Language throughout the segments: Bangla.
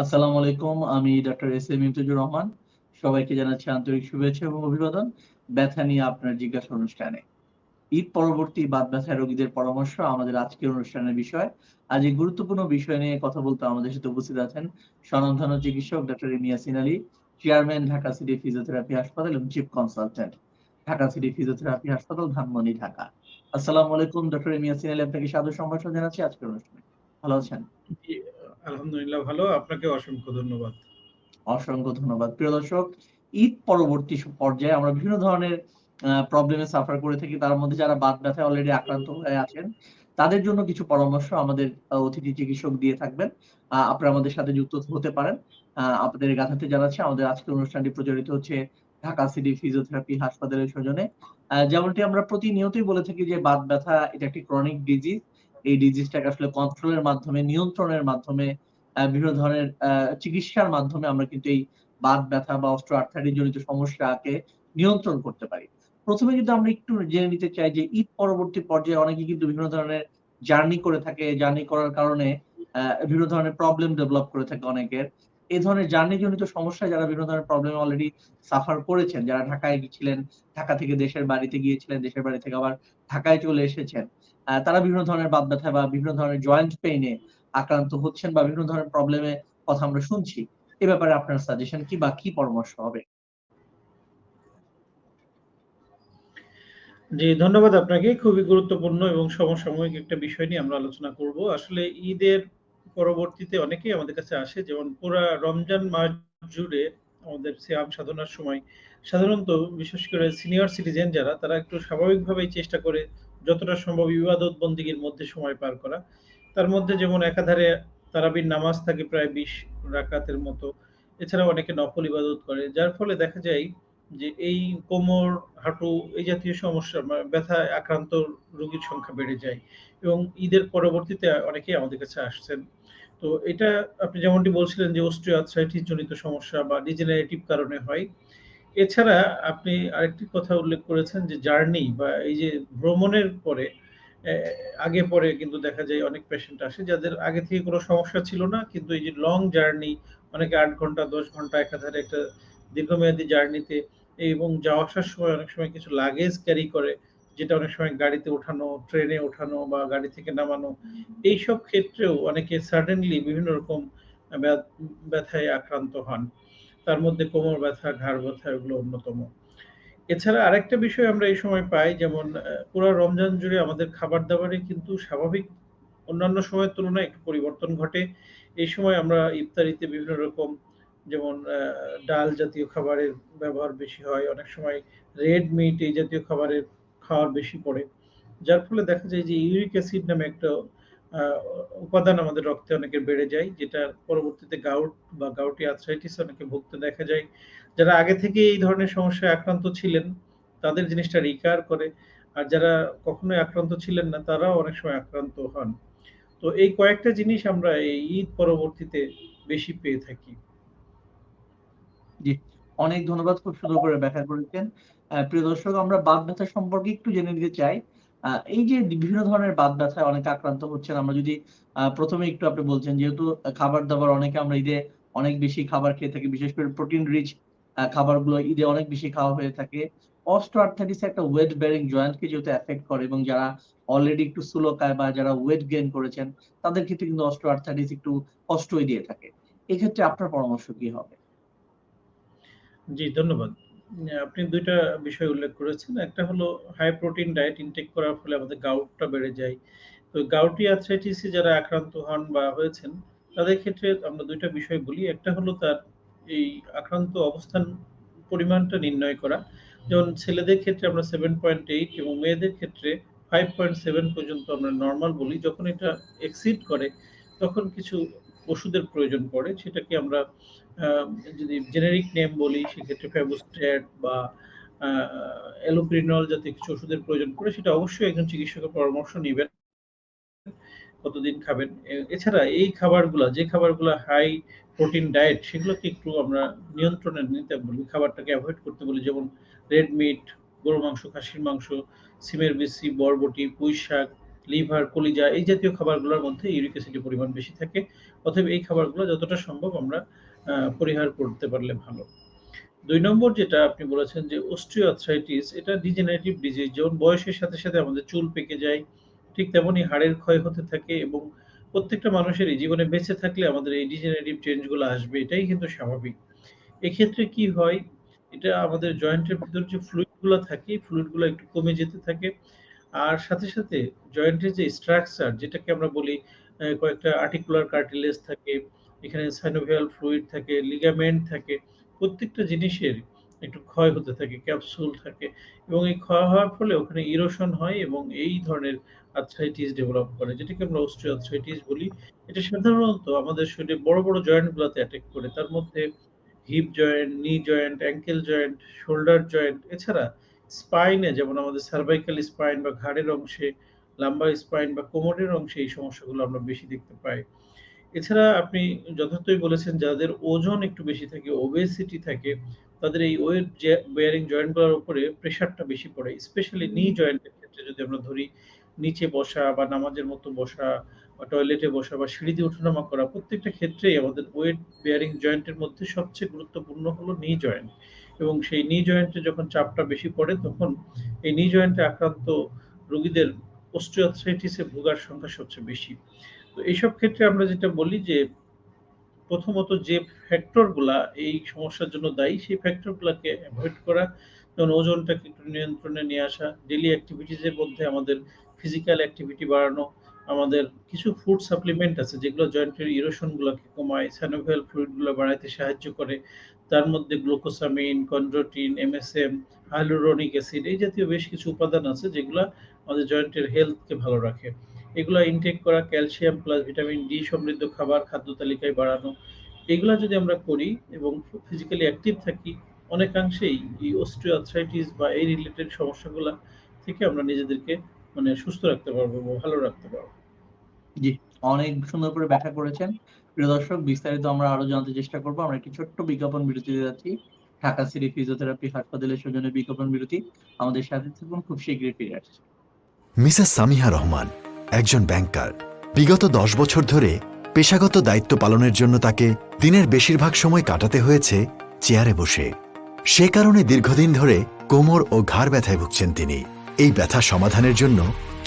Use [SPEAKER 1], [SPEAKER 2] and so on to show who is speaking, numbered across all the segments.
[SPEAKER 1] আসসালামু আলাইকুম, আমি doctor S M Imtajur Rahman. সবাইকে জানাচ্ছি আন্তরিক শুভেচ্ছা এবং অভিবাদন ব্যথা নিয়ে আপনার জিজ্ঞাসা অনুষ্ঠানে। ঈদ পরবর্তী বাত ব্যথা রোগীদের পরামর্শ আমাদের আজকের অনুষ্ঠানের বিষয়। আজ এই গুরুত্বপূর্ণ বিষয় নিয়ে কথা বলতে আমাদের সাথে উপস্থিত আছেন স্বনামধন্য চিকিৎসক doctor Yasin Ali, chairman Dhaka City Physiotherapy হাসপাতাল এবং chief consultant Dhaka City Physiotherapy হাসপাতাল, ধানমন্ডি, ঢাকা। আসসালামু আলাইকুম ডক্টর ইয়াসিন আলী, আপনাকে সাদর সম্ভাষণ জানাচ্ছি আজকের অনুষ্ঠানে। ভালো আছেন?
[SPEAKER 2] আলহামদুলিল্লাহ, ভালো। আপনাকে অসংখ্য ধন্যবাদ।
[SPEAKER 1] অসংখ্য ধন্যবাদ। প্রিয় দর্শক, ঈদ পরবর্তী পর্যায়ে আমরা বিভিন্ন ধরনের প্রবলেমে সাফার করে থাকি। তার মধ্যে যারা বাদ ব্যথায় অলরেডি আক্রান্ত হয়ে আছেন, তাদের জন্য কিছু পরামর্শ আমাদের অতিথি চিকিৎসক দিয়ে থাকবেন। আপনারা আমাদের সাথে যুক্ত হতে পারেন। আপনাদের গাথাতে জানাচ্ছি, আমাদের আজকের অনুষ্ঠানটি প্রচারিত হচ্ছে ঢাকা সিটি ফিজিওথেরাপি হাসপাতালের সৌজনে যেমনটি আমরা প্রতিনিয়তই বলে থাকি যে, বাত ব্যথা এটা একটি ক্রনিক ডিজিজ এই ডিজিজটাকে আসলে কন্ট্রোলের মাধ্যমে, নিয়ন্ত্রণের মাধ্যমে বিভিন্ন ধরনের চিকিৎসার মাধ্যমে আমরা কিন্তু এই বাত ব্যথা বা অস্ত্র আর্থারি জনিত সমস্যাকে নিয়ন্ত্রণ করতে পারি। প্রথমে কিন্তু আমরা একটু জেনে নিতে চাই যে ঈদ পরবর্তী পর্যায়ে অনেকে কিন্তু বিভিন্ন ধরনের জার্নি করে থাকে। জার্নি করার কারণে বিভিন্ন ধরনের প্রবলেম ডেভেলপ করে থাকে অনেকের। এই ধরনের জার্নি জনিত সমস্যা যারা বিভিন্ন ধরনের প্রবলেম অলরেডি সাফার করেছেন, যারা ঢাকায় গিয়েছিলেন, ঢাকা থেকে দেশের বাড়িতে গিয়েছিলেন, দেশের বাড়ি থেকে আবার ঢাকায় চলে এসেছেন তারা বিভিন্ন ধরনের বাদ ব্যথা বা বিভিন্ন ধরনের জয়েন্ট পেইনে আক্রান্ত হচ্ছেন বা বিভিন্ন ধরনের প্রবলেমে কথা আমরা শুনছি। এ ব্যাপারে আপনার সাজেশন কি বা কি পরামর্শ হবে?
[SPEAKER 2] জি, ধন্যবাদ আপনাকে। খুবই গুরুত্বপূর্ণ এবং সমসাময়িক একটা বিষয় নিয়ে আমরা আলোচনা করব। আসলে ঈদের পরবর্তীতে অনেকেই আমাদের কাছে আসে, যেমন পুরা রমজান মাস জুড়ে আমাদের সিয়াম সাধনার সময় সাধারণত বিশেষ করে সিনিয়র সিটিজেন যারা, তারা একটু স্বাভাবিকভাবেই চেষ্টা করে যতটা সম্ভব ইবাদত বন্দিগির মধ্যে সময় পার করা। তার মধ্যে যেমন একাধারে তারাবির নামাজ থাকে প্রায় বিশ রাকাতের মতো, এছাড়াও অনেকে নকল ইবাদত করে। যার ফলে দেখা যায় যে এই কোমর, হাঁটু এই জাতীয় সমস্যা ব্যথায় আক্রান্ত রোগীর সংখ্যা বেড়ে যায় এবং ঈদের পরবর্তীতে অনেকেই আমাদের কাছে আসছেন। তো এটা আপনি যেমনটি বলছিলেন যে অস্ট্রিয়াথ্রাইটিস জনিত সমস্যা বা ডিজেনারেটিভ কারণে হয়। এছাড়া আপনি আরেকটি কথা উল্লেখ করেছেন যে জার্নি বা এই যে ভ্রমণের পরে আগে পরে কিন্তু দেখা যায় অনেক পেশেন্ট আসে যাদের আগে থেকে কোনো সমস্যা ছিল না, কিন্তু এই যে লং জার্নি অনেকে আট ঘণ্টা, দশ ঘণ্টা একাধারে একটা দীর্ঘমেয়াদী জার্নিতে এবং যাওয়া আসার সময় অনেক সময় কিছু লাগেজ ক্যারি করে, যেটা অনেক সময় গাড়িতে ওঠানো ট্রেনে ওঠানো বা গাড়ি থেকে নামানো, এইসব ক্ষেত্রেও অনেকে সাডেনলি বিভিন্ন রকম ব্যথায় আক্রান্ত হন। তার মধ্যে কোমর ব্যথা, ঘাড় ব্যথা এগুলো অন্যতম। এছাড়া আরেকটা বিষয় আমরা এই সময় পাই, যেমন পুরো রমজান জুড়ে আমাদের খাবার দাবারে কিন্তু স্বাভাবিক অন্যান্য সময়ের তুলনায় একটু পরিবর্তন ঘটে। এই সময় আমরা ইফতারিতে বিভিন্ন রকম যেমন ডাল জাতীয় খাবারের ব্যবহার বেশি হয়, অনেক সময় রেড মিট এই জাতীয় খাবারের খাওয়ার বেশি পড়ে। যার ফলে দেখা যায় যে ইউরিক অ্যাসিড নামে একটা উপাদান আমাদের রক্তে অনেকের বেড়ে যায় যেটা পরবর্তীতে গাউট বা গাউটি আর্থ্রাইটিস অনেকে ভুগতে দেখা যায়। যারা আগে থেকে এই ধরনের সমস্যায় আক্রান্ত ছিলেন, তাদের জিনিসটা রিকার করে, আর যারা কখনোই আক্রান্ত ছিলেন না, তারাও অনেক সময় আক্রান্ত হন। তো এই কয়েকটা জিনিস আমরা এই ঈদ পরবর্তীতে বেশি পেয়ে থাকি।
[SPEAKER 1] জি, অনেক ধন্যবাদ, খুব সুন্দর করে ব্যাখ্যা করেছেন। প্রিয় দর্শক, আমরা বাদ ব্যথা সম্পর্কে একটু জেনে নিতে চাই। এই যে বিভিন্ন ধরনের বাদ ব্যথায় অনেকে আক্রান্ত হচ্ছেন, আমরা যদি প্রথমে একটু আপনি বলছেন, যেহেতু খাবার দাবার অনেকে আমরা ঈদে অনেক বেশি খাবার খেয়ে থাকি, বিশেষ করে প্রোটিন রিচ খাবারগুলো ঈদে অনেক বেশি খাওয়া হয়ে থাকে। একটা ওয়েট বেয়ারিং জয়েন্টকে যেহেতু এফেক্ট করে, এবং যারা অলরেডি একটু সুলকায় বা যারা ওয়েট গেইন করেছেন, তাদের ক্ষেত্রে কিন্তু অস্ট্রো আর্থাইটিস একটু কষ্টই দিয়ে থাকে। এক্ষেত্রে আপনার পরামর্শ কি হবে?
[SPEAKER 2] জি, ধন্যবাদ। আপনি দুইটা বিষয় উল্লেখ করেছেন। একটা হলো হাই প্রোটিন ডায়েট ইনটেক করার ফলে আমাদের গাউটটা বেড়ে যায়। তো গাউটি আর্থ্রাইটিসে যারা আক্রান্ত হন বা হয়েছেন, তাদের ক্ষেত্রে আমরা দুইটা বিষয় বলি। একটা হলো তার এই আক্রান্ত অবস্থান পরিমাণটা নির্ণয় করা। যেমন ছেলেদের ক্ষেত্রে আমরা সেভেন পয়েন্ট এইট এবং মেয়েদের ক্ষেত্রে ফাইভ পয়েন্ট সেভেন পর্যন্ত আমরা নর্মাল বলি। যখন এটা এক্সিড করে, তখন কিছু ওষুধের প্রয়োজন পড়ে, সেটাকে আমরা যদি জেনেরিক নেম বলি, সেক্ষেত্রে ফেবোস্ট্যাট বা অ্যালোপ্রিনল জাতীয় কিছু ওষুধের প্রয়োজন পড়ে, সেটা অবশ্যই একজন চিকিৎসকের পরামর্শ নেবেন, কতদিন খাবেন। এছাড়া এই খাবারগুলো, যে খাবারগুলো হাই প্রোটিন ডায়েট সেগুলোকে একটু আমরা নিয়ন্ত্রণে নিতে বলি, খাবারটাকে অ্যাভয়েড করতে বলি, যেমন রেড মিট গরু মাংস, খাসির মাংস, সিমের বেশি বরবটি পুঁই শাক লিভার, কলিজা এই জাতীয় খাবারগুলোর মধ্যে ইউরিক অ্যাসিডের পরিমাণ বেশি থাকে। অতএব এই খাবারগুলো যতটা সম্ভব আমরা পরিহার করতে পারলে ভালো। ২ নম্বর যেটা আপনি বলেছেন যে অস্টিওআর্থ্রাইটিস এটা ডিজেনারেটিভ ডিজিজ যেমন বয়সের সাথে, সাথে আমাদের চুল পেকে যায়, ঠিক তেমনি হাড়ের ক্ষয় হতে থাকে এবং প্রত্যেকটা মানুষেরই জীবনে বেঁচে থাকলে আমাদের এই ডিজেনারেটিভ চেঞ্জগুলো আসবে এটাই কিন্তু স্বাভাবিক। এক্ষেত্রে কি হয়? এটা আমাদের জয়েন্টের ভিতরে যে ফ্লুইডগুলা থাকে, ফ্লুইডগুলা একটু কমে যেতে থাকে। আর সাথে, সাথে জয়েন্টের যে স্ট্রাকচার যেটাকে আমরা বলি কয়েকটা আর্টিকুলার কার্টিলেজ থাকে, এখানে সাইনোভিয়াল ফ্লুইড থাকে, লিগামেন্ট থাকে। প্রত্যেকটা জিনিসের একটু ক্ষয় হতে থাকে, ক্যাপসুল থাকে এবং এই ক্ষয় হওয়ার ফলে ওখানে ইরোশন হয় এবং এই ধরনের আর্থ্রাইটিস ডেভেলপ করে যেটাকে আমরা অস্টিওআর্থ্রাইটিস বলি। এটা সাধারণত আমাদের শরীরে বড়, বড় জয়েন্ট গুলাতে অ্যাটাক করে। তার মধ্যে hip joint, knee joint, ankle joint, shoulder joint এছাড়া স্পাইনে যেমন আমাদের সার্ভাইকাল স্পাইন বা ঘাড়ের অংশে, লাম্বার স্পাইন বা কোমরের অংশে এই সমস্যাগুলো আমরা বেশি দেখতে পাই। এছাড়া আপনি যথার্থই বলেছেন যাদের ওজন একটু বেশি থাকে, ওবেসিটি থাকে তাদের এই ওয়েট বেয়ারিং জয়েন্টগুলোর উপরে প্রেশারটা বেশি পড়ে। স্পেশালি নি জয়েন্টের ক্ষেত্রে যদি আমরা ধরি নিচে বসা বা নামাজের মতো বসা বা টয়লেটে বসা বা সিঁড়ি দিয়ে ওঠানামা করা প্রত্যেকটা ক্ষেত্রেই আমাদের ওয়েট বেয়ারিং জয়েন্টের মধ্যে সবচেয়ে গুরুত্বপূর্ণ হলো নি জয়েন্ট এবং সেই নি জয়েন্টে যখন চাপটা বেশি পড়ে তখন এই নি জয়েন্টে আক্রান্ত রোগীদের অস্টিওআর্থ্রাইটিস ভোগার সংখ্যা সবচেয়ে বেশি। তো এইসব ক্ষেত্রে আমরা যেটা বলি যে প্রথমত যে ফ্যাক্টরগুলা এই সমস্যার জন্য দায়ী সেই ফ্যাক্টর গুলাকে এভয়েড করা, যেমন ওজনটাকে একটু নিয়ন্ত্রণে নিয়ে আসা, ডেলি এক্টিভিটিস এর মধ্যে আমাদের ফিজিক্যাল অ্যাক্টিভিটি বাড়ানো, আমাদের কিছু ফুড সাপ্লিমেন্ট আছে যেগুলো জয়েন্টের ইরোশন গুলাকে কমায়, স্যানোভেল ফ্লুইডগুলা বাড়াইতে সাহায্য করে। তার মধ্যে glucosamine, chondroitin, MSM, hyaluronic acid এই জাতীয় বেশ কিছু উপাদান আছে যেগুলা আমাদের জয়েন্টের হেলথ কে ভালো রাখে। এগুলা ইনটেক করা ক্যালসিয়াম প্লাস ভিটামিন ডি সমৃদ্ধ খাবার খাদ্য তালিকায় বাড়ানো। এগুলা যদি আমরা করি এবং ফিজিক্যালি অ্যাক্টিভ থাকি অনেকাংশেই এই অস্টিওআর্থ্রাইটিস বা এই রিলেটেড সমস্যাগুলো থেকে আমরা নিজেদেরকে মানে সুস্থ রাখতে পারব ভালো রাখতে পারব।
[SPEAKER 1] জি, অনেক সুন্দর করে ব্যাখ্যা করেছেন। প্রিয় দর্শক, বিস্তারিত আমরা আরও জানতে চেষ্টা করব। আমরা একটি ছোট্ট বিজ্ঞাপন বিরতিতে যাচ্ছি। ঢাকা সিটি ফিজিওথেরাপি হাসপাতালের সৌজন্যে বিজ্ঞাপন বিরতি। আমাদের সাথে থাকুন, খুব শীঘ্রই ফিরে আসছি।
[SPEAKER 3] মিসেস সামিহা রহমান, একজন ব্যাংকার বিগত দশ বছর ধরে পেশাগত দায়িত্ব পালনের জন্য তাকে দিনের বেশিরভাগ সময় কাটাতে হয়েছে চেয়ারে বসে সে কারণে দীর্ঘদিন ধরে কোমর ও ঘাড় ব্যথায় ভুগছেন তিনি এই ব্যথা সমাধানের জন্য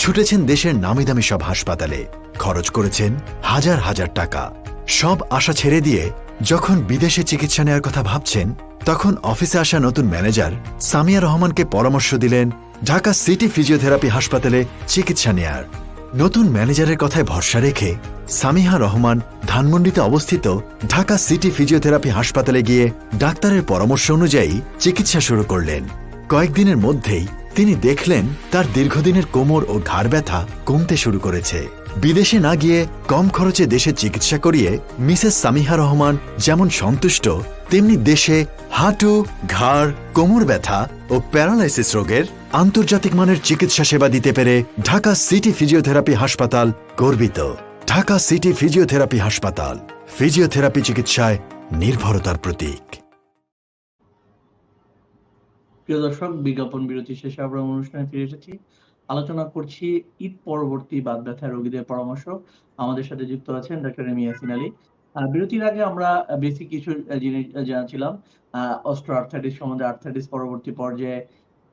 [SPEAKER 3] ছুটেছেন দেশের নামিদামি সব হাসপাতালে খরচ করেছেন হাজার হাজার টাকা সব আশা ছেড়ে দিয়ে যখন বিদেশে চিকিৎসা নেওয়ার কথা ভাবছেন, তখন অফিসে আসা নতুন ম্যানেজার সামিয়া রহমানকে পরামর্শ দিলেন ঢাকা সিটি ফিজিওথেরাপি হাসপাতালে চিকিৎসা নেয়ার। নতুন ম্যানেজারের কথায় ভরসা রেখে সামিহা রহমান ধানমন্ডিতে অবস্থিত ঢাকা সিটি ফিজিওথেরাপি হাসপাতালে গিয়ে ডাক্তারের পরামর্শ অনুযায়ী চিকিৎসা শুরু করলেন। কয়েকদিনের মধ্যেই তিনি দেখলেন তার দীর্ঘদিনের কোমর ও ঘাড় ব্যথা কমতে শুরু করেছে। বিদেশে না গিয়ে কম খরচে দেশে চিকিৎসা করিয়ে মিসেস সামিহা রহমান যেমন সন্তুষ্ট, তেমনি দেশে হাঁটু, ঘাড়, কোমর ব্যথা ও প্যারালাইসিস রোগের আন্তর্জাতিক মানের চিকিৎসা সেবা দিতে পেরে ঢাকা সিটি ফিজিওথেরাপি হাসপাতাল গর্বিত ঢাকা সিটি ফিজিওথেরাপি হাসপাতাল, ফিজিওথেরাপি চিকিৎসায় নির্ভরতার প্রতীক
[SPEAKER 1] প্রিয় দর্শক, বিজ্ঞাপন বিরতি শেষে আমরা অনুষ্ঠানে ফিরে এসেছি। আলোচনা করছি ঈদ পরবর্তী বাত ব্যথা রোগীদের পরামর্শ। আমাদের সাথে যুক্ত আছেন ডাক্তার এম ইয়াসিন আলী। বিরতির আগে আমরা বেসিক কিছু জিনিস জানছিলাম। আ অস্টিওআর্থ্রাইটিস সম্বন্ধে আর্থ্রাইটিস পরবর্তী পর্যায়ে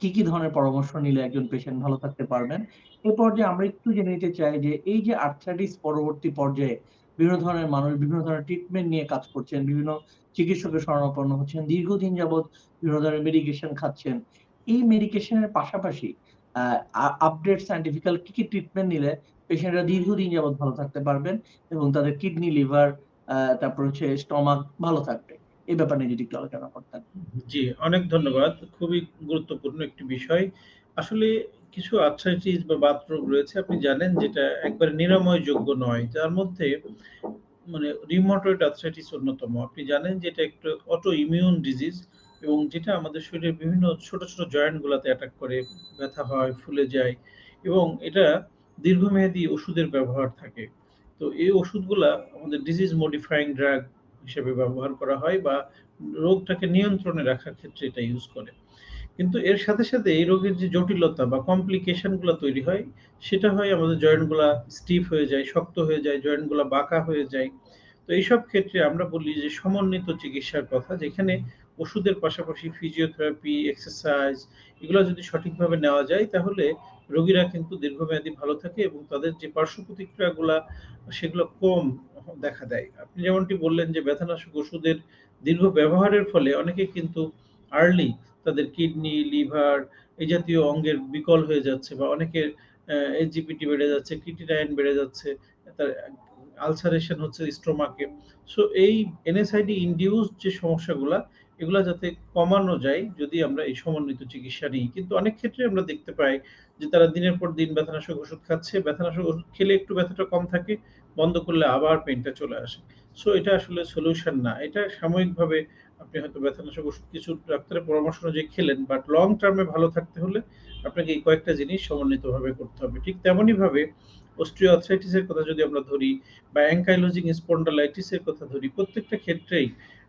[SPEAKER 1] কি, কি ধরনের পরামর্শ নিলে একজন পেশেন্ট ভালো থাকতে পারবেন? এ পর্যায়ে আমরা একটু জেনে নিতে চাই যে এই যে আর্থ্রাইটিস পরবর্তী পর্যায়ে বিভিন্ন ধরনের মানুষ বিভিন্ন ধরনের ট্রিটমেন্ট নিয়ে কাজ করছেন, বিভিন্ন চিকিৎসকের শরণাপন্ন হচ্ছেন, দীর্ঘদিন যাবৎ বিভিন্ন ধরনের মেডিকেশন খাচ্ছেন। এই মেডিকেশনের পাশাপাশি আপডেট সায়েন্টিফিক্যাল কি, কি ট্রিটমেন্ট নিলে পেশেন্টরা দীর্ঘদিন যাবৎ ভালো থাকতে পারবেন এবং তাদের কিডনি, লিভার তারপর হচ্ছে স্টমাক ভালো থাকবে। এ ব্যাপারে যদি একটু আলোচনা করতেন।
[SPEAKER 2] জি, অনেক ধন্যবাদ। খুবই গুরুত্বপূর্ণ একটি বিষয়। আসলে কিছু আর্থ্রাইটিস বা বাত রোগ রয়েছে আপনি জানেন যেটা একবারে নিরাময়যোগ্য নয়। যার মধ্যে মানে রিউমাটয়েড আর্থ্রাইটিস অন্যতম। আপনি জানেন যে এটা একটা অটো ইমিউন ডিজিজ এবং যেটা আমাদের শরীরের বিভিন্ন ছোট, ছোট জয়েন্ট গুলাতে অ্যাটাক করে, ব্যথা হয়, ফুলে যায় এবং এটা দীর্ঘমেয়াদী ওষুধের ব্যবহার থাকে। তো এই ওষুধগুলা আমাদের ডিজিজ মডিফাইং ড্রাগ হিসেবে ব্যবহার করা হয় বা রোগটাকে নিয়ন্ত্রণে রাখার ক্ষেত্রে এটা ইউজ করে। কিন্তু এর সাথে, সাথে এই রোগের যে জটিলতা বা কমপ্লিকেশনগুলা তৈরি হয়, সেটা হয় আমাদের জয়েন্টগুলা স্টিফ হয়ে যায়, শক্ত হয়ে যায়, জয়েন্টগুলা বাঁকা হয়ে যায়। তো এইসব ক্ষেত্রে আমরা বলি যে সমন্বিত চিকিৎসার কথা যেখানে ওষুধের পাশাপাশি ফিজিওথেরাপি, এক্সারসাইজ এগুলো যদি সঠিকভাবে নেওয়া যায় তাহলে রোগীরা কিন্তু দীর্ঘমেয়াদী ভালো থাকে এবং তাদের যে পার্শ্ব প্রতিক্রিয়াগুলা সেগুলো কম দেখা দেয়। আপনি যেমনটি বললেন যে ব্যথানাশক ওষুধের দীর্ঘ ব্যবহারের ফলে অনেকে কিন্তু আর্লি তাদের কিডনি, লিভার এই জাতীয় অঙ্গের বিকল হয়ে যাচ্ছে বা অনেকের অ্যা এসজিপিটি বেড়ে যাচ্ছে, ক্রিটিনাইন বেড়ে যাচ্ছে, তার আলসারেশন হচ্ছে স্টোমাকে। সো এই এনএসআইডি ইনডিউসড যে সমস্যাগুলা এগুলা যাতে কমানো যায় যদি আমরা এই সমন্বিত চিকিৎসা নিই। কিন্তু অনেক ক্ষেত্রে আমরা দেখতে পাই যে তারা দিনের পর দিন ব্যথানাশক ওষুধ খাচ্ছে। ব্যথানাশক ওষুধ খেলে একটু ব্যথাটা কম থাকে, বন্ধ করলে আবার পেনটা চলে আসে। সো এটা আসলে সলিউশন না। এটা সাময়িকভাবে আপনি হয়তো ব্যথানাশক ওষুধ কিছু ডাক্তারের পরামর্শ অনুযায়ী খেলেন, বাট লং টার্মে ভালো থাকতে হলে আপনাকে এই কয়েকটা জিনিস সমন্বিতভাবে করতে হবে। ঠিক তেমনই ভাবে অস্টিওআর্থ্রাইটিস কথা যদি আমরা ধরি বা অ্যাঙ্কাইলোজিং স্পন্ডালাইটিস এর কথা ধরি, প্রত্যেকটা ক্ষেত্রেই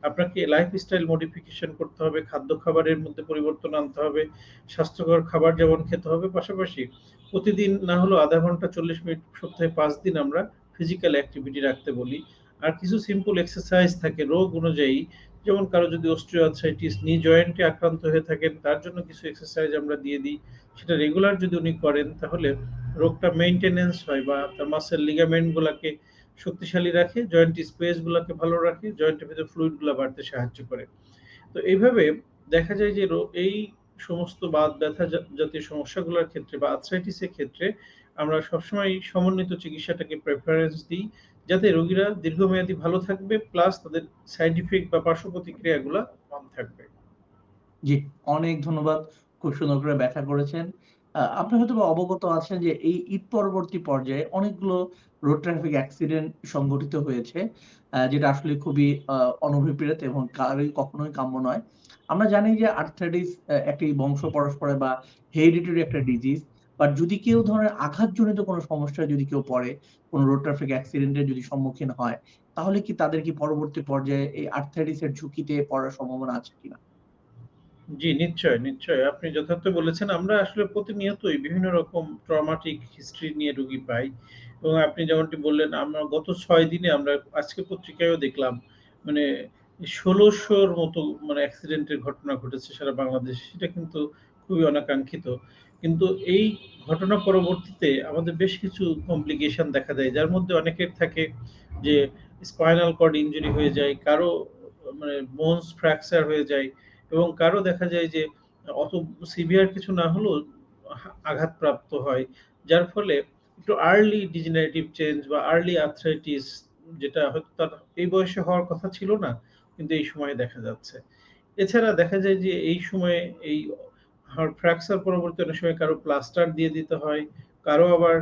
[SPEAKER 2] আপনাকে লাইফস্টাইল মডিফিকেশন করতে হবে, খাদ্য খাবারের মধ্যে পরিবর্তন আনতে হবে, স্বাস্থ্যকর খাবার যেমন খেতে হবে, পাশাপাশি প্রতিদিন না হলেও আধা ঘণ্টা ৪০ মিনিট সপ্তাহে পাঁচ দিন আমরা ফিজিক্যাল অ্যাক্টিভিটি রাখতে বলি। আর কিছু সিম্পল এক্সারসাইজ থাকে রোগ অনুযায়ী যেমন কারও যদি অস্টিওআর্থ্রাইটিস নি জয়েন্টে আক্রান্ত হয়ে থাকেন তার জন্য কিছু এক্সারসাইজ আমরা দিয়ে দিই। সেটা রেগুলার যদি উনি করেন তাহলে রোগটা মেইনটেন্যান্স হয় বা তার মাসল লিগামেন্ট গুলাকে শক্তিশালী রাখে, জয়েন্ট স্পেস গুলাকে ভালো রাখে, জয়েন্টের ভেতরে ফ্লুইডগুলা বাড়তে সাহায্য করে। তো এইভাবে দেখা যায় যে এই সমস্ত বাদ ব্যথা জাতীয় সমস্যাগুলোর ক্ষেত্রে বা আর্থ্রাইটিস এর ক্ষেত্রে আমরা সবসময় সমন্বিত চিকিৎসাটাকে প্রেফারেন্স দিই। যাতে রোগীরা দীর্ঘমেয়াদী ভালো থাকবে প্লাস তাদের সাইড ইফেক্ট বা পার্শ্ব প্রতিক্রিয়াগুলা কম থাকবে।
[SPEAKER 1] জি, অনেক ধন্যবাদ। খুব সুন্দর করে ব্যাখ্যা করেছেন। আপনি হয়তো অবগত আছেন যে এই ঈদ পরবর্তী পর্যায়ে অনেকগুলো রোড ট্রাফিক অ্যাক্সিডেন্ট সংঘটিত হয়েছে। যেটা আসলে খুবই অনভিপ্রেত এবং কারোই কখনোই কাম্য নয়। আমরা জানি যে আর্থ্রাইটিস অ্যা একটি বংশ পরস্পরে বা হেরিডিটারি একটা ডিজিজ। বাট যদি কেউ ধরনের আঘাতজনিত কোনো সমস্যায় যদি কেউ পড়ে, কোনো রোড ট্রাফিক অ্যাক্সিডেন্টের যদি সম্মুখীন হয়, তাহলে কি তাদের কি পরবর্তী পর্যায়ে এই আর্থ্রাইটিস এর ঝুঁকিতে পড়ার সম্ভাবনা আছে কিনা?
[SPEAKER 2] জি, নিশ্চয়, নিশ্চয়। আপনি যথার্থ বলেছেন। আমরা আসলে প্রতিনিয়তই বিভিন্ন রকম ট্রমাটিক হিস্ট্রি নিয়ে রোগী পাই। এবং আপনি যেমনটি বললেন আমরা গত ৬ দিনে আমরা আজকে পত্রিকায়ও দেখলাম মানে ১৬০০ র মতো মানে অ্যাক্সিডেন্টের ঘটনা ঘটেছে সারা বাংলাদেশে। সেটা কিন্তু খুবই অনাকাঙ্ক্ষিত। কিন্তু এই ঘটনা পরবর্তীতে আমাদের বেশ কিছু কমপ্লিকেশন দেখা দেয়। যার মধ্যে অনেকের থাকে যে স্পাইনাল কর্ড ইনজুরি হয়ে যায়, কারও মানে বোনস ফ্র্যাকচার হয়ে যায় এবং কারও দেখা যায় যে অত সিভিয়ার কিছু না হলেও আঘাতপ্রাপ্ত হয়। যার ফলে একটু আর্লি ডিজেনারেটিভ চেঞ্জ বা আর্লি আর্থ্রাইটিস যেটা হয়তো তার এই বয়সে হওয়ার কথা ছিল না, কিন্তু এই সময়ে দেখা যাচ্ছে। এছাড়া দেখা যায় যে এই সময়ে এই ফ্র্যাকচার পরবর্তী অনেক সময় কারও প্লাস্টার দিয়ে দিতে হয়, কারও আবার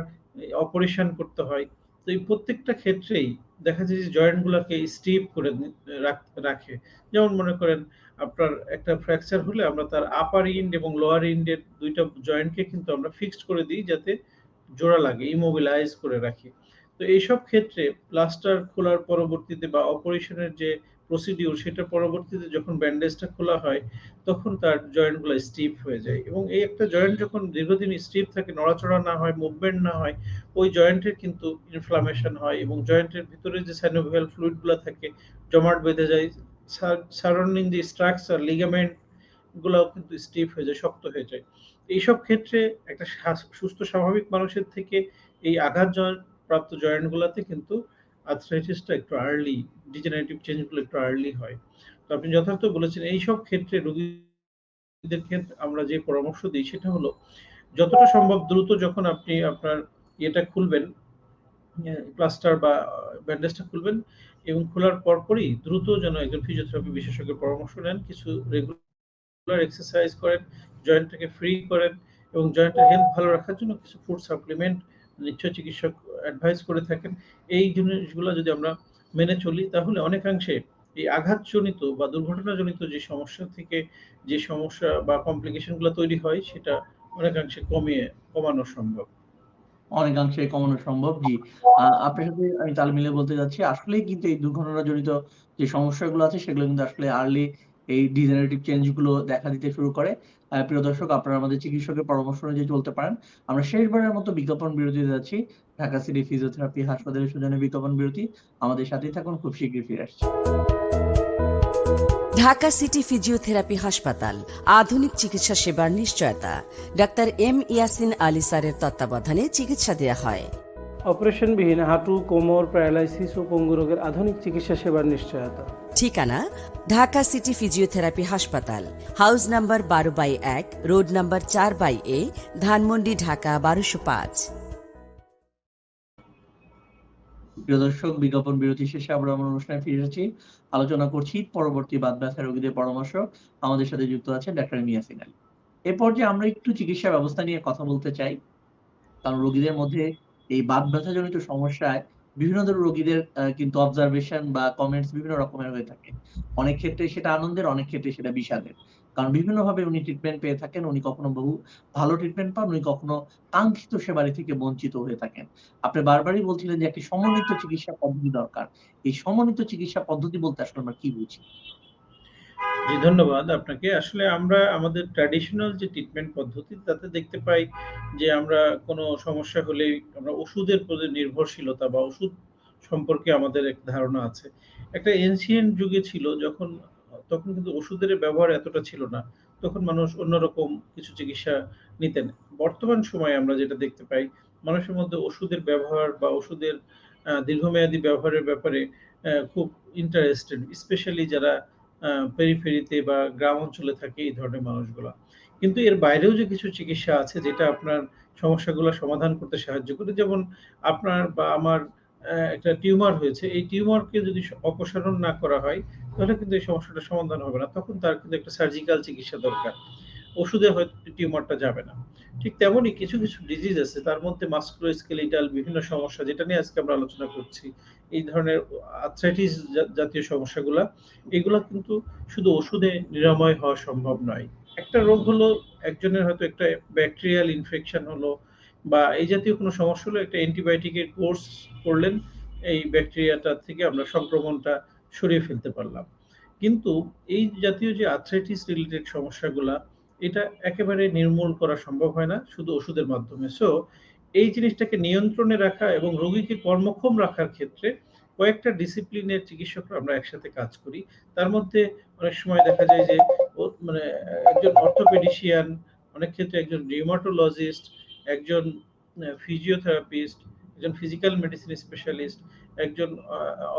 [SPEAKER 2] অপারেশন করতে হয়। তো এই প্রত্যেকটা ক্ষেত্রেই দেখা যায় যে জয়েন্ট গুলাকে স্টিফ করে রাখ। যেমন মনে করেন আপনার একটা ফ্র্যাকচার হলে আমরা তার আপার ইন্ড এবং লোয়ার ইন্ডের দুইটা ২ টা জয়েন্টকে কিন্তু আমরা ফিক্সড করে দিই যাতে জোড়া লাগে, ইমোবিলাইজ করে রাখি। তো এইসব ক্ষেত্রে প্লাস্টার খোলার পরবর্তীতে বা অপারেশনের যে প্রসিডিউর সেটা পরবর্তীতে যখন ব্যান্ডেজটা খোলা হয়, তখন তার জয়েন্টগুলো স্টিফ হয়ে যায়। এবং এই একটা জয়েন্ট যখন দীর্ঘদিন স্টিফ থাকে, নড়াচড়া না হয়, মুভমেন্ট না হয়, ওই জয়েন্টের কিন্তু ইনফ্লামেশন হয় এবং জয়েন্টের ভিতরে যে সাইনোভিয়াল ফ্লুইডগুলা থাকে জমাট বেঁধে যায়। সার সারাউন্ডিং যে স্ট্রাকচার লিগামেন্ট গুলাও কিন্তু স্টিফ হয়ে যায়, শক্ত হয়ে যায়। এইসব ক্ষেত্রে একটা সুস্থ স্বাভাবিক মানুষের থেকে এই আঘাত প্রাপ্ত জয়েন্টগুলোতে কিন্তু আর্থ্রাইটিসটা একটু আর্লি ডিজেনারেটিভ চেঞ্জগুলো একটু আর্লি হয়। তো আপনি যথার্থ বলেছেন এইসব ক্ষেত্রে রোগীদের ক্ষেত্রে আমরা যে পরামর্শ দিই সেটা হলো যতটা সম্ভব দ্রুত যখন আপনি আপনার ইয়েটা খুলবেন, প্লাস্টার বা ব্যান্ডেজটা খুলবেন এবং খোলার পরপরই দ্রুত যেন একজন ফিজিওথেরাপি বিশেষজ্ঞের পরামর্শ নেন। কিছু রেগুলার এক্সারসাইজ করেন, জয়েন্টটাকে ফ্রি করেন এবং জয়েন্টের হেলথ ভালো রাখার জন্য কিছু ফুড সাপ্লিমেন্ট নিশ্চয়ই চিকিৎসক অ্যাডভাইস করে থাকেন। এই জিনিসগুলা যদি আমরা মেনে চলি, তাহলে অনেকাংশে এই আঘাতজনিত বা দুর্ঘটনাজনিত যে সমস্যা থেকে যে সমস্যা বা কমপ্লিকেশনগুলা তৈরি হয়, সেটা অনেকাংশে কমিয়ে, কমানো সম্ভব।
[SPEAKER 1] অনেকাংশে কমানো সম্ভব। জি। আপনার সাথে আমি তাল মিলিয়ে বলতে চাচ্ছি আসলেই কিন্তু এই দুর্ঘটনাজনিত যে সমস্যাগুলো আছে, সেগুলো কিন্তু আসলে আর্লি এই ডিজেনারেটিভ চেঞ্জগুলো দেখা দিতে শুরু করে। প্রিয় দর্শক আপনারা আমাদের চিকিৎসকের পরামর্শ অনুযায়ী চলতে পারেন। আমরা শেষবারের মতো বিজ্ঞাপন বিরতিতে যাচ্ছি। ঢাকা সিটি ফিজিওথেরাপি হাসপাতালের সুজনে বিজ্ঞাপন বিরতি। আমাদের সাথেই থাকুন খুব শীঘ্রই ফিরে আসছি।
[SPEAKER 4] ঢাকা সিটি ফিজিওথেরাপি হাসপাতাল আধুনিক চিকিৎসা সেবার নিশ্চয়তা। ডাক্তার এম ইয়াসিন আলী স্যারের তত্ত্বাবধানে চিকিৎসা দেওয়া হয়।
[SPEAKER 5] অপারেশনবিহীন হাঁটু কোমর প্যারালাইসিস ও পঙ্গু রোগের আধুনিক চিকিৎসা সেবার নিশ্চয়তা।
[SPEAKER 4] ঠিকানা, ঢাকা সিটি ফিজিওথেরাপি হাসপাতাল। হাউস নাম্বার বারো বাই এক, রোড নাম্বার চার বাই এ, ধানমন্ডি, ঢাকা বারোশো পাঁচ।
[SPEAKER 1] প্রিয় দর্শক, বিজ্ঞাপন বিরতি শেষে আমরা আমার অনুষ্ঠানে ফিরে এসেছি। আলোচনা করছি পরবর্তী বাদ ব্যথা রোগীদের পরামর্শ। আমাদের সাথে যুক্ত আছে ডাক্তার মিয়াসিন আলী এ পর্যায়ে আমরা একটু চিকিৎসা ব্যবস্থা নিয়ে কথা বলতে চাই। কারণ রোগীদের মধ্যে এই বাত ব্যথাজনিত সমস্যায় বিভিন্ন ধরনের রোগীদের কিন্তু অবজারভেশন বা কমেন্টস বিভিন্ন রকমের হয়ে থাকে। অনেক ক্ষেত্রে সেটা আনন্দের, অনেক ক্ষেত্রে সেটা বিষাদের। কারণ বিভিন্ন ভাবে উনি ট্রিটমেন্ট পেয়ে থাকেন, উনি কখনো বহু ভালো ট্রিটমেন্ট পান, উনি কখনো কাঙ্ক্ষিত সেবারি থেকে বঞ্চিত হয়ে থাকেন। আপনি বারবারই বলছিলেন যে একটি সমন্বিত চিকিৎসা পদ্ধতি দরকার। এই সমন্বিত চিকিৎসা পদ্ধতি বলতে আসলে আমরা কি বুঝি?
[SPEAKER 2] জি, ধন্যবাদ আপনাকে। আসলে আমরা আমাদের ট্র্যাডিশনাল যে ট্রিটমেন্ট পদ্ধতি, তাতে দেখতে পাই যে আমরা কোনো সমস্যা হলেই আমরা ওষুধের প্রতি নির্ভরশীলতা বা ওষুধ সম্পর্কে আমাদের এক ধারণা আছে। একটা এনসিয়েন্ট যুগে ছিল, যখন, তখন কিন্তু ওষুধের ব্যবহার এতটা ছিল না। তখন মানুষ অন্যরকম কিছু চিকিৎসা নিতেন। বর্তমান সময়ে আমরা যেটা দেখতে পাই, মানুষের মধ্যে ওষুধের ব্যবহার বা ওষুধের দীর্ঘমেয়াদী ব্যবহারের ব্যাপারে খুব ইন্টারেস্টেড স্পেশালি যারা পেরিফেরিতে বা গ্রাম অঞ্চলে থাকে এই ধরনের মানুষগুলা। কিন্তু এর বাইরেও যে কিছু চিকিৎসা আছে, যেটা আপনার সমস্যাগুলো সমাধান করতে সাহায্য করে, যেমন আপনার বা আমার একটা টিউমার হয়েছে, এই টিউমারকে যদি অপসারণ না করা হয়, তাহলে কিন্তু এই সমস্যাটা সমাধান হবে না। তখন তার কিন্তু একটা সার্জিক্যাল চিকিৎসা দরকার। ওষুধে হয়তো টিউমারটা যাবে না। ঠিক তেমনই কিছু কিছু ডিজিজ আছে, তার মধ্যে মাস্কুলোস্কেলিটাল বিভিন্ন সমস্যা, যেটা নিয়ে আজকে আমরা আলোচনা করছি। এই ধরনের আর্থ্রাইটিস জাতীয় সমস্যাগুলা, এগুলো কিন্তু শুধু ওষুধে নিরাময় হওয়া সম্ভব নয়। একটা রোগ হলো একজনের হয়তো একটা ব্যাকটেরিয়াল ইনফেকশন হলো বা এই জাতীয় কোনো সমস্যা হলো একটা অ্যান্টিবায়োটিকের কোর্স করলেন, এই ব্যাকটেরিয়াটা থেকে আমরা সংক্রমণটা সরিয়ে ফেলতে পারলাম। কিন্তু এই জাতীয় যে আর্থ্রাইটিস রিলেটেড সমস্যাগুলা, এটা একেবারে নির্মূল করা সম্ভব হয় না শুধু ওষুধের মাধ্যমে। সো এই জিনিসটাকে নিয়ন্ত্রণে রাখা এবং রোগীকে কর্মক্ষম রাখার ক্ষেত্রে কয়েকটা ডিসিপ্লিনের চিকিৎসকরা আমরা একসাথে কাজ করি। তার মধ্যে অনেক সময় দেখা যায় যে মানে একজন অর্থোপেডিশিয়ান অনেক ক্ষেত্রে একজন রিউমাটোলজিস্ট একজন ফিজিওথেরাপিস্ট একজন ফিজিক্যাল মেডিসিন স্পেশালিস্ট একজন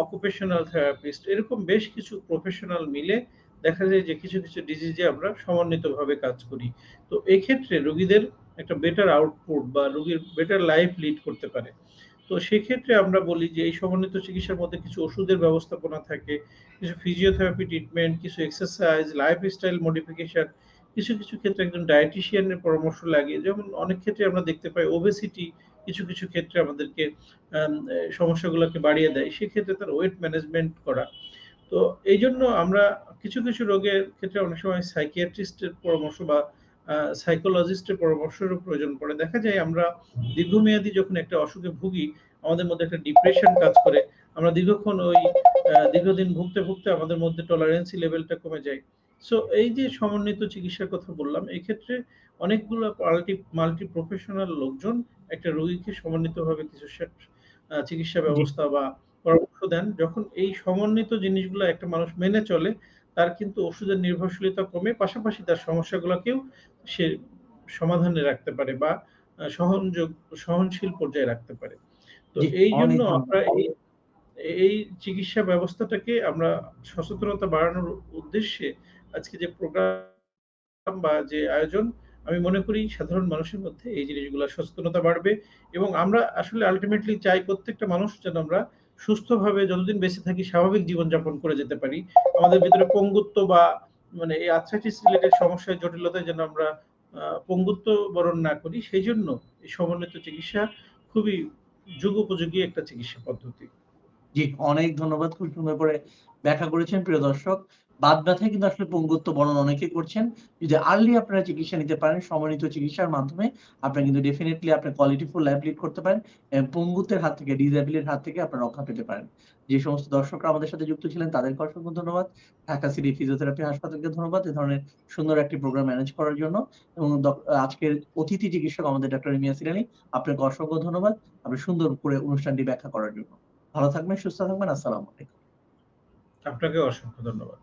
[SPEAKER 2] অকুপেশনাল থেরাপিস্ট এরকম বেশ কিছু প্রফেশনাল মিলে দেখা যায় যে কিছু কিছু ডিজিজে আমরা সমন্বিতভাবে কাজ করি। তো এক্ষেত্রে রোগীদের একটা বেটার আউটপুট বা রোগীর বেটার লাইফ লিড করতে পারে। তো সেক্ষেত্রে আমরা বলি যে এই সমন্বিত চিকিৎসার মধ্যে কিছু ওষুধের ব্যবস্থাপনা থাকে কিছু ফিজিওথেরাপি ট্রিটমেন্ট কিছু এক্সারসাইজ লাইফস্টাইল মডিফিকেশন কিছু কিছু ক্ষেত্রে একজন ডায়েটিশিয়ানের পরামর্শ লাগে। যেমন অনেক ক্ষেত্রে আমরা দেখতে পাই ওবেসিটি কিছু কিছু ক্ষেত্রে আমাদেরকে আম, সমস্যাগুলোকে বাড়িয়ে দেয়। সেক্ষেত্রে তার ওয়েট ম্যানেজমেন্ট করা। তো এই জন্য আমরা কিছু কিছু রোগের ক্ষেত্রে অনেক সময় সাইকিয়াট্রিস্টের পরামর্শ বা সাইকোলজিস্টের পরামর্শেরও প্রয়োজন পড়ে। দেখা যায় আমরা দীর্ঘমেয়াদী যখন একটা অসুখে ভুগি আমাদের মধ্যে একটা ডিপ্রেশন কাজ করে। আমরা দীর্ঘক্ষণ ওই দীর্ঘদিন ভুগতে ভুগতে আমাদের মধ্যে টলারেন্সি লেভেলটা কমে যায়। সো এই যে সমন্বিত চিকিৎসার কথা বললাম এই ক্ষেত্রে অনেকগুলো মাল্টি মাল্টি প্রফেশনাল লোকজন একটা রোগীকে সমন্বিতভাবে কিছু চিকিৎসা ব্যবস্থা বা পরামর্শ দেন। যখন এই সমন্বিত জিনিসগুলো একটা মানুষ মেনে চলে তার কিন্তু ওষুধের নির্ভরশীলতা কমে পাশাপাশি তার সমস্যাগুলোকেও সে সমাধানে রাখতে পারে বা সহনযোগ সহনশীল পর্যায়ে রাখতে পারে। তো এই জন্য আমরা এই এই চিকিৎসা ব্যবস্থাটাকে আমরা সচেতনতা বাড়ানোর উদ্দেশ্যে আজকে যে প্রোগ্রাম বা যে আয়োজন আমি মনে করি সাধারণ মানুষের মধ্যে এই জিনিসগুলো সচেতনতা বাড়বে এবং আমরা আসলে আলটিমেটলি চাই প্রত্যেকটা মানুষ যেন আমরা সুস্থভাবে যতদিন বেঁচে থাকি স্বাভাবিক জীবনযাপন করে যেতে পারি। আমাদের ভিতরে পঙ্গুত্ব বা মানে এই আর্থ্রাইটিস রিলেটেড সমস্যার জটিলতায় যেন আমরা পঙ্গুত্ব বরণ না করি, সেই জন্য এই সমন্বিত চিকিৎসা খুবই যুগ উপযোগী একটা চিকিৎসা পদ্ধতি।
[SPEAKER 1] জি, অনেক ধন্যবাদ খুব সুন্দর করে ব্যাখ্যা করেছেন প্রিয় দর্শক। বাদ ব্যথায় কিন্তু আসলে পঙ্গুত্ব বর্ণন অনেকে করছেন। যদি আর্লি আপনারা চিকিৎসা নিতে পারেন, সমন্বিত চিকিৎসার মাধ্যমে আপনারা কিন্তু ডেফিনেটলি আপনার কোয়ালিটি ফুল লাইফ লিড করতে পারেন পঙ্গুত্বের হাত থেকে ডিসএবিলিটির হাত থেকে আপনারা রক্ষা পেতে পারেন। যে সমস্ত দর্শকরা আমাদের সাথে যুক্ত ছিলেন, তাদেরকে অসংখ্য ধন্যবাদ। ঢাকা সিটি ফিজিওথেরাপি হাসপাতালকে ধন্যবাদ। এ ধরনের সুন্দর একটি প্রোগ্রাম ম্যানেজ করার জন্য এবং আজকের অতিথি চিকিৎসক আমাদের ডক্টর মিয়া সিরানি আপনাকে অসংখ্য ধন্যবাদ। আপনি সুন্দর করে অনুষ্ঠানটি ব্যাখ্যা করার জন্য। ভালো থাকবেন, সুস্থ থাকবেন। আসসালামু আলাইকুম।
[SPEAKER 2] আপনাকে অসংখ্য ধন্যবাদ।